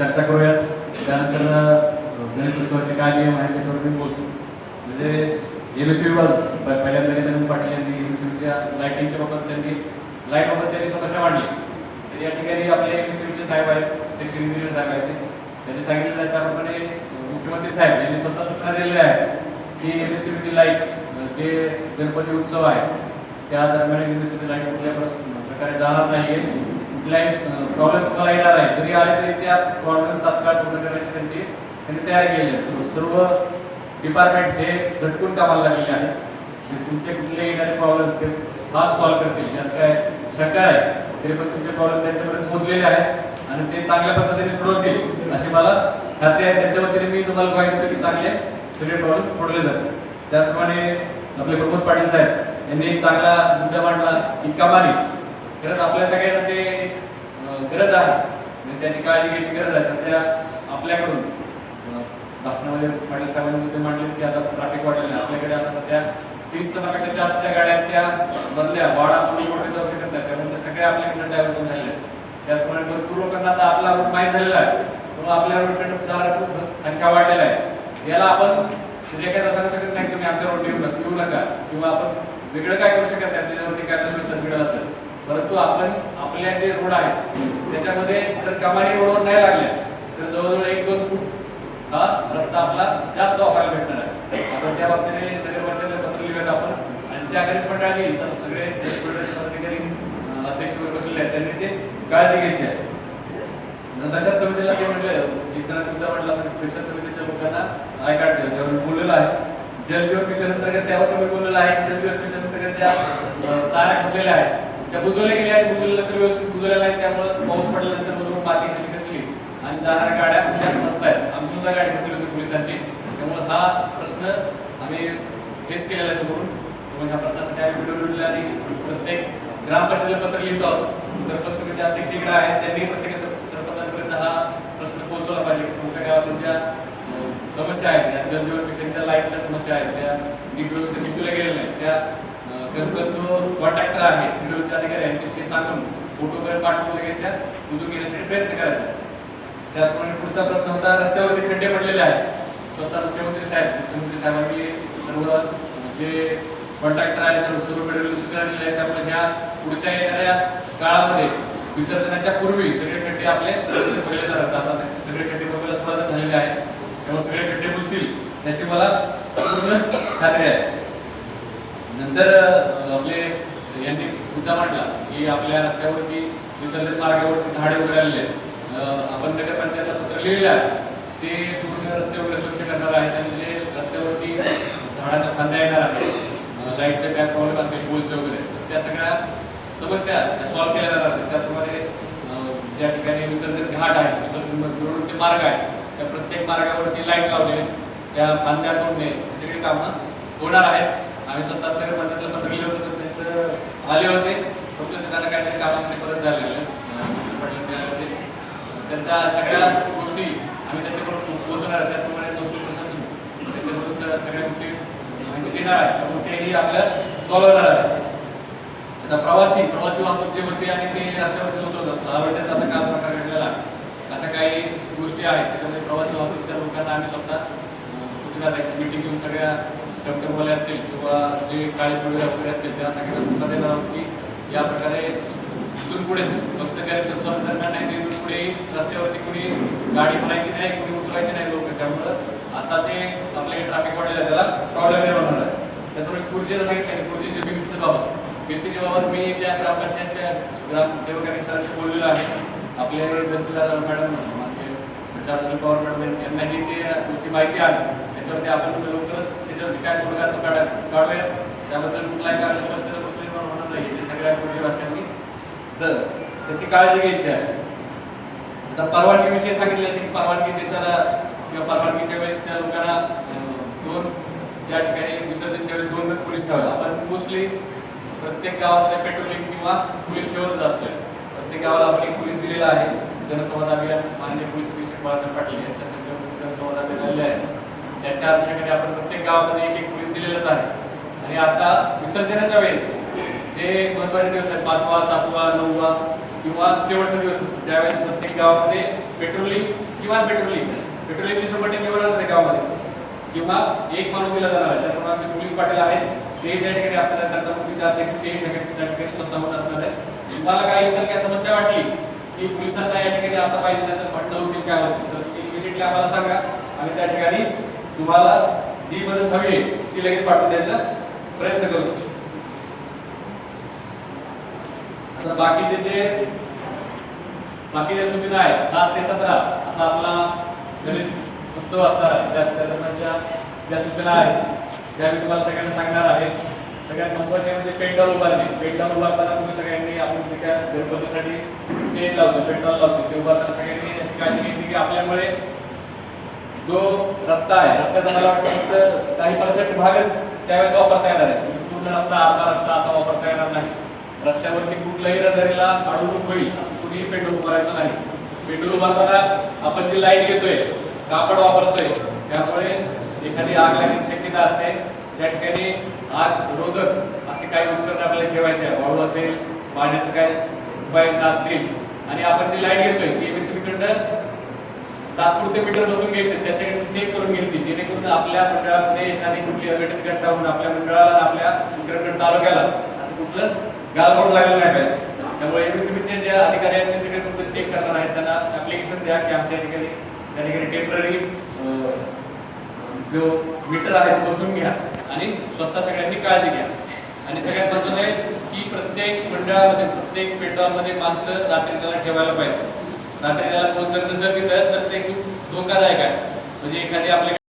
चर्चा करूयात. त्यानंतर गणेश उत्सवाचे काय नियम आहेत त्याच्यावर मी बोलतो. म्हणजे एम एस पहिल्यांदा नितीन पाटील यांनी एम एस लाईटिंगच्या बाबत त्यांनी लाईटबाबत त्यांनी समस्या मांडली. तर या ठिकाणी आपले एम एस साहेब आहेत ते इंजिनियर साहेब आहेत त्यांनी सांगितलं त्याप्रमाणे मुख्यमंत्री साहेब यांनी स्वतः सूचना दिलेल्या आहेत की एम एस लाइट जे गणपती उत्सव आहे त्या दरम्यान एम एस लाइट कुठल्या प्रकारे जाणार नाही कुठल्याही प्रॉब्लेम तुम्हाला येणार आहे जरी आले तरी त्या प्रॉब्लेम तात्काळ पूर्ण करण्याची त्यांची त्यांनी तयारी केली आहे. सर्व- डिपार्टमेंट्स हे झटकून कामाला लागलेले आहेत. तुमचे कुठले येणारे प्रॉब्लेम ते फास्ट सॉल्व्ह करतील. यात काय शंका आहे तरी पण तुमचे प्रॉब्लेम त्यांच्यापर्यंत पोहोचलेले आहेत आणि ते चांगल्या पद्धतीने सोडवतील अशी मला खात्री आहे. त्याच्या वतीने मी तुम्हाला माहिती की चांगले सगळे प्रॉब्लेम सोडले जातील. त्याचप्रमाणे आपले प्रमोद पाटील साहेब यांनी एक चांगला मुद्दा मांडला की कमानी खरंच आपल्या सगळ्यांना ते गरज आहे. म्हणजे त्याची काळजी घ्यायची गरज आहे. सध्या आपल्याकडून भाषणामध्ये म्हटलं साहेबांनी मुद्दे की आता ट्रॅफिक वाढलेलं आहे. आपल्याकडे आता सध्या तीस टनापेक्षा जास्तच्या गाड्या त्या बदल्या. वाडा पूर्ण मोठे जाऊ शकत नाही त्यामुळे सगळ्या आपल्याकडे डायव्हर्जन झालेले आहेत. त्याचप्रमाणे भरपूर लोकांना आता आपला रूट माहीत झालेला आहे. त्यामुळे आपल्या रूटकडे जाणारा खूप संख्या वाढलेला आहे याला आपण जे काय सांगू शकत नाही तुम्ही आमच्या रोड येऊ नका किंवा आपण वेगळं काय करू शकत नाही. त्याच्यावरती काय नसेल असेल परंतु आपण आपल्या जे रोड आहेत त्याच्यामध्ये जर कमानी रोडवर नाही लागल्या तर जवळजवळ एक दोन फूट हा रस्ता आपला जास्त वापरायला भेटणार आहे. आपण त्या बाबतीने नगर पत्र लिहूयात आपण. आणि त्या गणेश मंडळाने तर सगळे अधिकारी अध्यक्ष बसलेले आहेत त्यांनी ते काळजी घ्यायची आहे. नशात समितीला ते म्हटलं एक जण मुद्दा म्हटला तर परिषद समितीच्या लोकांना आय कार्ड दिलं त्यावर बोललेलं आहे. जलजीवन मिशन अंतर्गत त्यावर मी बोललेलं आहे. जलजीवन मिशन अंतर्गत त्या चाऱ्या ठेवलेल्या आहेत. त्या बुजवल्या गेल्या आहेत बुजवल्यानंतर व्यवस्थित बुजवलेल्या आहेत त्यामुळे पाऊस पडल्यानंतर बरोबर माती खाली कसली? आणि जाणाऱ्या गाड्या कुठल्या? मस्त आहेत. आमची सुद्धा गाडी बसली होती पोलिसांची. त्यामुळे हा प्रश्न आम्ही फेस केलेला समोरून. त्यामुळे ह्या प्रश्नासाठी आम्ही व्हिडिओ आणि प्रत्येक ग्रामपंचायतीला पत्र लिहितो. आहोत सरपंच समितीचे अध्यक्ष इकडे आहेत. त्यांनी प्रत्येक सरपंचांपर्यंत हा प्रश्न पोहोचवला पाहिजे. तुमच्या गावातील ज्या समस्या आहेत. त्या जलजीवन मिशनच्या लाईटच्या समस्या आहेत. त्या नीट व्यवस्थित निघूला नाही त्या कन्सर्न जो कॉन्ट्रॅक्टर आहे सिडोलचे अधिकारी यांच्याशी सांगून फोटो वगैरे पाठवून लगेच त्या बुजून घेण्यासाठी प्रयत्न करायचा. त्याचप्रमाणे पुढचा प्रश्न होता रस्त्यावरती खड्डे पडलेले आहेत. स्वतः मुख्यमंत्री साहेब मुख्यमंत्री साहेबांनी सर्व जे कॉन्ट्रॅक्टर आहे सर्व सर्वकडे सूचना दिल्या आहेत त्यामुळे ह्या पुढच्या येणाऱ्या काळामध्ये विसर्जनाच्या पूर्वी सगळे खड्डे आपले व्यवस्थित भरले जातात. आता सगळे खड्डे बघायला सुरुवात झालेले आहेत. त्यामुळे सगळे खड्डे बुजतील त्याची मला पूर्ण खात्री नंतर आपले यांनी मुद्दा मांडला की आपल्या रस्त्यावरती विसर्जन मार्गावरती झाडे वगैरे आलेले आहेत. अं, आपण नगरपंचायतला पत्र लिहिलेलं आहे. ते पूर्ण रस्ते वगैरे स्वच्छ करणार आहेत आणि जे म्हणजे रस्त्यावरती झाडाचा फांद्या येणार आहे लाईटचे काय प्रॉब्लेम असतील पोलचे वगैरे. तर त्या सगळ्या समस्या सॉल्व्ह केल्या जाणार आहेत. त्याचप्रमाणे ज्या ठिकाणी विसर्जन घाट आहे विसर्जन रोडचे मार्ग आहेत त्या प्रत्येक मार्गावरती लाइट लावले त्या फांद्या तोडणे ही सगळी कामं होणार आहेत. आम्ही स्वतः नगर पंचायतला पत्र लिहिलं होतं त्यांचं आले होते. फक्त त्यांना काहीतरी कामासाठी परत झालेलं पडलं त्यांच्या सगळ्या गोष्टी आम्ही त्यांच्याकडून पोहोचणार आहे. त्याचप्रमाणे महसूल प्रशासन त्याच्याकडून सगळ्या गोष्टी माहिती देणार आहे. त्यामुळे तेही आपल्या सॉल्व्ह आहे. आता प्रवासी प्रवासी वाहतूक जे होते आणि ते रस्त्यावरती होत होतं. सहा वेळेस आता काय प्रकार घडलेला. आहे. अशा काही गोष्टी आहेत. त्याच्यामध्ये प्रवासी वाहतूकच्या लोकांना आम्ही स्वतः अं, सूचना द्यायची मिटिंग घेऊन सगळ्या टमटमवाले असतील किंवा जे काळी वगैरे वगैरे असतील त्या सगळ्यांना सुद्धा देणार आहोत की या प्रकारे इथून पुढेच फक्त काही उत्सव दरम्यान नाही तर इथून पुढे रस्त्यावरती कुणी गाडी म्हणायची नाही कुणी उतरायची नाही लोक. त्यामुळं आता ते आपले ट्रॅफिक वाढलेलं त्याला प्रॉब्लेम निर्माण होणार आहे. त्याच्यामुळे पुढचे सांगितलं पुढचे भिंतीच्या बाबत. भिंतीच्या बाबत मी त्या ग्रामपंचायतच्या ग्रामसेवकांनी सरांशी बोललेलो आहे. आपले तहसीलदार मॅडम चारशे पवार मॅडम यांनाही ते गोष्टी माहिती आहे त्याच्यावरती आपण लवकरच त्याच्यावरती काय तोडगा काढा काढूया. त्याबद्दल कुठलाही काय स्वास्थ्याचा प्रश्न निर्माण होणार नाही. ते सगळ्या गोष्टीवासियांनी तर त्याची काळजी घ्यायची आहे. आता परवानगीविषयी सांगितले की परवानगी देताना किंवा परवानगीच्या वेळेस त्या लोकांना दोन ज्या ठिकाणी विसर्जनच्या वेळेस दोन पोलीस ठेवायला. आपण मोस्टली प्रत्येक गावामध्ये पेट्रोलिंग किंवा पोलीस ठेवतच असतोय. प्रत्येक गावाला आपण एक पोलीस दिलेला आहे. जनसंवाद अभियान मान्य पोलीस अधीक्षक बाळासाहेब पाटील यांच्या संदर्भात जनसंवाद अभियान आहे. त्याच्या अनुषंगाने आपण प्रत्येक गावामध्ये एक एक पोलीस दिलेलंच आहे. आणि आता विसर्जनाच्या वेळेस जे महत्त्वाचे दिवस आहेत पाचवा सातवा नववा किंवा शेवटचा दिवस असतो त्यावेळेस प्रत्येक गावामध्ये पेट्रोलिंग किंवा पेट्रोलिंग पेट्रोलिंगची शंभर टक्के बरोबर आहे गावामध्ये. किंवा एक माणूस दिला जाणार आहे त्याप्रमाणे आमचे पोलीस पाटील आहेत. ते त्या ठिकाणी आपल्याला मुलीचा अध्यक्ष ते त्या ठिकाणी स्वतः होत असणार आहे. तुम्हाला काही इतर काही समस्या वाटली की पोलिसांना या ठिकाणी आता पाहिजे त्याचं म्हणणं होतील काय होतील तर ती इमिजिएटली आम्हाला सांगा. आम्ही त्या ठिकाणी तुम्हाला जी मदत हवी आहे ती लगेच पाठवून द्यायचा प्रयत्न करू. आता बाकीचे जे बाकीच्या सुविधा आहेत सात ते सतरा आता आपला गणित उत्सव असणार त्या त्या दरम्यानच्या ज्या सूचना आहेत त्या मी तुम्हाला सगळ्यांना सांगणार आहे सगळ्यात महत्त्वाचे म्हणजे पेंडॉल उभारणे. पेंडॉल उभारताना तुम्ही सगळ्यांनी आपण जे काय गणपतीसाठी स्टेज लावतो पेंडॉल लावतो ते उभारताना सगळ्यांनी याची काळजी घेतली की आपल्यामुळे जो रस्ता आहे रस्त्याचा मला वाटतं फक्त काही पर्सेंट भागच त्यावेळेस वापरता येणार आहे म्हणजे पूर्ण रस्ता अर्धा रस्ता असा वापरता येणार नाही. रस्त्यावरती कुठल्याही रहदारीला अडवणूक होईल कुणीही पेट्रोल उभारायचं नाही. पेट्रोल उभारताना आपण जी लाइट घेतोय कापड वापरतोय त्यामुळे एखादी आग लागण्याची शक्यता असते. त्या ठिकाणी आग रोधक असे काही उपकरण आपल्याला ठेवायचे आहे वाळू असेल पाण्याचं काय उपाय असतील. आणि आपण जी लाइट घेतोय ती एमएससीबीकडनं तात्पुरते मीटर बसून घ्यायचे त्याच्याकडे चेक करून घ्यायची जेणेकरून आपल्या मंडळामध्ये एखादी कुठली अघटित घटना होऊन आपल्या मंडळाला आपल्या उत्तराखंड तालुक्याला असं कुठलं गालबोट लागलं नाही पाहिजे. त्यामुळे एमएससीबीचे जे अधिकारी आहेत ते सगळे तुमचं चेक करणार आहेत. त्यांना ऍप्लिकेशन द्या की आमच्या ठिकाणी त्या ठिकाणी टेंपररी जो मीटर आहे तो बसून घ्या. आणि स्वतः सगळ्यांनी काळजी घ्या. आणि सगळ्यात महत्त्वाचं आहे की प्रत्येक मंडळामध्ये प्रत्येक पेट्रोलमध्ये माणसं रात्री त्याला ठेवायला पाहिजे. रात्री त्याला फोन जर नसेल तिथं तर ते धोकादायक आहे. म्हणजे एखादी आपल्या